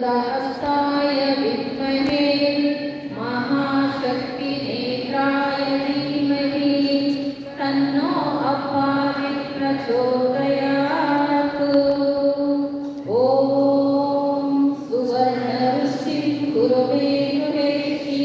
उदास्ताय विद्महे महाशक्तिनेत्राय धीमहि। तन्नो अपावि प्रचोदयात् ॐ सुवर्णऋषिं गुरुवे गुरेशी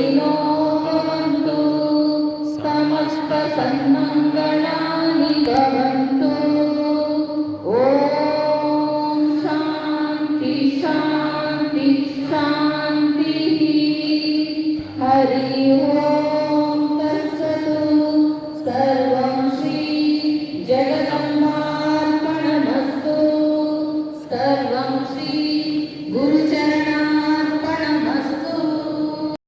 विलोकमन्तु समस्तसन्मङ्गलानि भवन्तु ॐ शान्ति शान्ति शान्तिः हरि ओम्